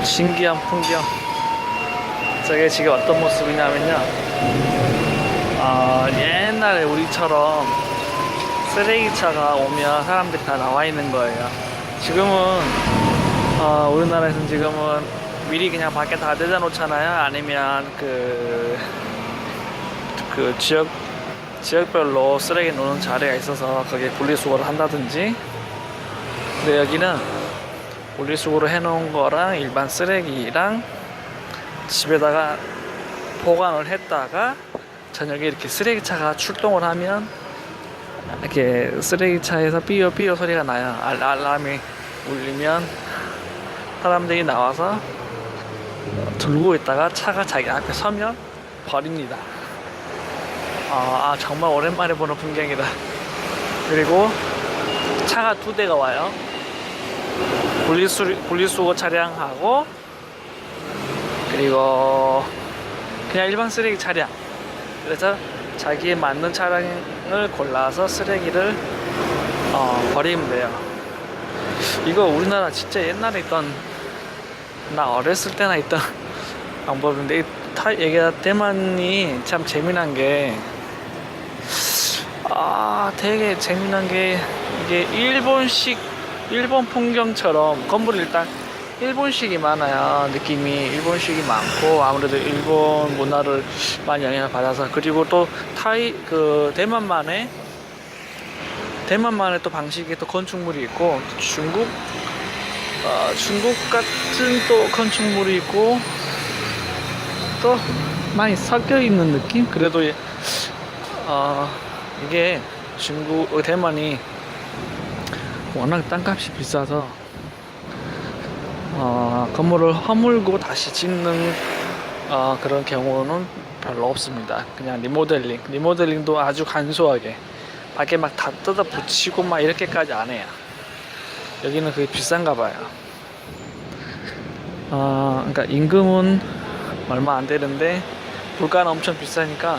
오 신기한 풍경 저게 지금 어떤 모습이냐면요. 아 옛날에 우리처럼 쓰레기차가 오면 사람들이 다 나와 있는 거예요. 지금은 어, 우리나라에서는 지금은 미리 그냥 밖에 다 대자 놓잖아요. 아니면 그, 그 지역 지역별로 쓰레기 놓는 자리가 있어서 거기에 분리수거를 한다든지. 근데 여기는 분리수거로 해놓은 거랑 일반 쓰레기랑 집에다가 보관을 했다가 저녁에 이렇게 쓰레기차가 출동을 하면 이렇게 쓰레기차에서 삐요 삐요 소리가 나요. 알, 알람이 울리면 사람들이 나와서 들고 있다가 차가 자기 앞에 서면 버립니다. 아, 아, 정말 오랜만에 보는 풍경이다. 그리고 차가 두 대가 와요 분리수, 분리수거 차량하고 그리고 그냥 일반 쓰레기 차량. 그래서 자기에 맞는 차량을 골라서 쓰레기를 어, 버리면 돼요. 이거 우리나라 진짜 옛날에 있던 나 어렸을 때나 있던 방법인데 이 타, 이게 대만이 참 재미난 게 아, 되게 재미난 게 이게 일본식 일본 풍경처럼 건물이 일단 일본식이 많아요. 느낌이 일본식이 많고 아무래도 일본 문화를 많이 영향을 받아서 그리고 또 타이 그 대만만의 대만만의 또 방식의 또 건축물이 있고 중국 어, 중국 같은 또 건축물이 있고 또 많이 섞여 있는 느낌? 그래도 예, 어, 이게 중국 어, 대만이 워낙 땅값이 비싸서 어, 건물을 허물고 다시 짓는 어, 그런 경우는 별로 없습니다. 그냥 리모델링, 리모델링도 아주 간소하게 밖에 막 다 뜯어 붙이고 막 이렇게까지 안 해요. 여기는 그게 비싼가 봐요. 어, 그러니까 임금은 얼마 안 되는데 물가는 엄청 비싸니까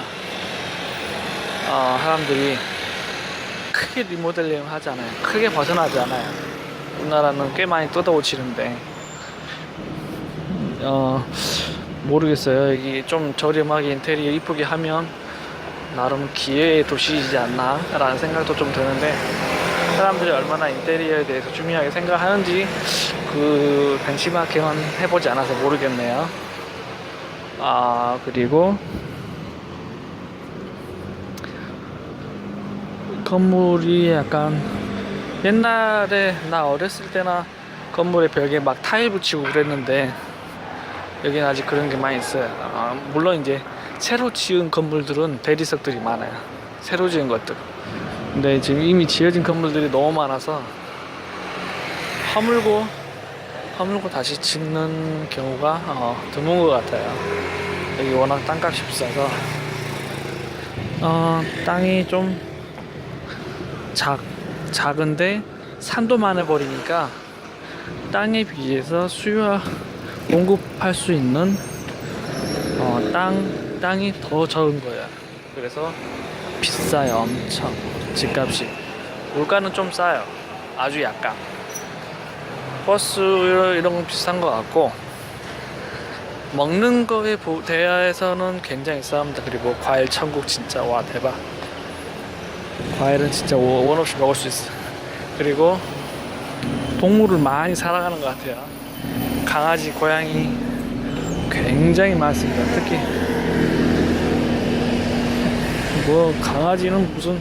어, 사람들이 크게 리모델링을 하지 않아요. 크게 벗어나지 않아요. 우리나라는 꽤 많이 뜯어고치는데 어 모르겠어요. 여기 좀 저렴하게 인테리어 이쁘게 하면 나름 기회의 도시이지 않나라는 생각도 좀 드는데 사람들이 얼마나 인테리어에 대해서 중요하게 생각하는지 그 벤치마킹은 해보지 않아서 모르겠네요. 아 그리고 건물이 약간 옛날에 나 어렸을 때나 건물에 벽에 막 타일 붙이고 그랬는데 여기는 아직 그런 게 많이 있어요. 아, 물론 이제 새로 지은 건물들은 대리석들이 많아요. 새로 지은 것들. 근데 지금 이미 지어진 건물들이 너무 많아서 허물고 허물고 다시 짓는 경우가 어, 드문 것 같아요. 여기 워낙 땅값이 비싸서 어, 땅이 좀 작, 작은데 산도 많아 버리니까 땅에 비해서 수요 공급할 수 있는 어, 땅 땅이 더 적은 거야. 그래서 비싸요, 엄청 집값이. 물가는 좀 싸요. 아주 약간. 버스 이런, 건 비싼 것 같고 먹는 거에 보- 대하에서는 굉장히 싸합니다. 그리고 과일 천국 진짜 와 대박. 과일은 진짜 원원 없이 먹을 수 있어. 그리고 동물을 많이 살아가는 것 같아요. 강아지, 고양이 굉장히 많습니다. 특히 뭐 강아지는 무슨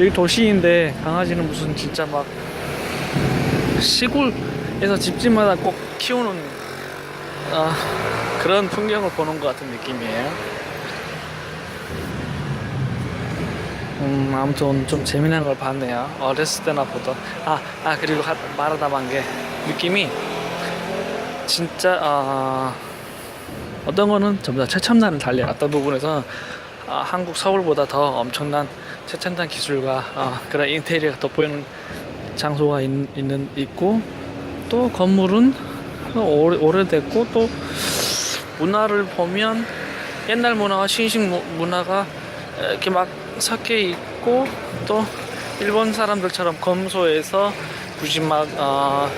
여기 도시인데 강아지는 무슨 진짜 막 시골에서 집집마다 꼭 키우는 아, 그런 풍경을 보는 것 같은 느낌이에요. 음, 아무튼 좀 재미난 걸 봤네요. 어렸을 때나 보던. 아, 아, 그리고 하, 말하다 만게 느낌이 진짜, 아, 어떤 거는 전부 다 최첨단을 달려요. 어떤 부분에서 아, 한국 서울보다 더 엄청난 최첨단 기술과 아, 그런 인테리어가 돋보이는 장소가 있, 있는, 있고 또 건물은 오래, 오래됐고 또 문화를 보면 옛날 문화와 신식 무- 문화가 이렇게 막 섞여 있고 또 일본 사람들처럼 검소해서 굳이 막 어,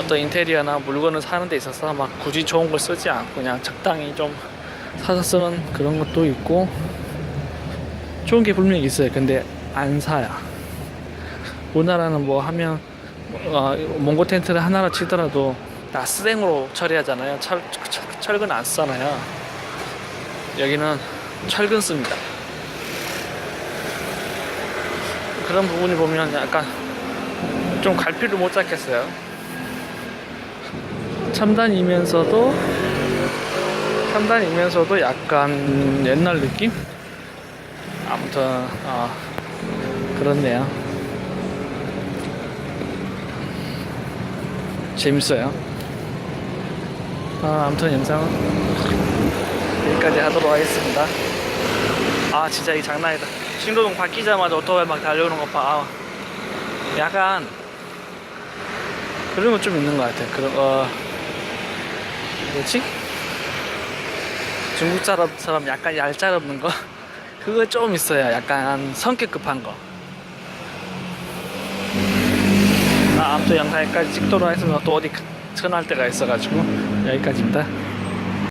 어떤 인테리어나 물건을 사는 데 있어서 막 굳이 좋은 걸 쓰지 않고 그냥 적당히 좀 사서 쓰는 그런 것도 있고 좋은 게 분명히 있어요. 근데 안 사요. 우리나라는 뭐 하면 어, 몽고 텐트를 하나로 치더라도 다 스댕으로 처리하잖아요. 철, 철, 철근 안 쓰잖아요. 여기는 철근 씁니다. 그런 부분이 보면 약간 좀 갈피를 못 잡겠어요. 첨단이면서도 첨단이면서도 약간 옛날 느낌? 아무튼 어, 그렇네요. 재밌어요. 아, 아무튼 영상은 여기까지 하도록 하겠습니다. 아 진짜 이 장난이다. 신도동 바뀌자마자 오토바이 막 달려오는 것 봐. 아, 약간 그런 거좀 있는 것 같아. 그런 어 뭐지? 중국 사람 사람 약간 얄짤없는 거 그거 좀 있어요. 약간 성격 급한 거. 아, 아무튼 영상 여기까지 찍도록 하겠습니다. 또 어디 전화할 때가 있어가지고 여기까지입니다.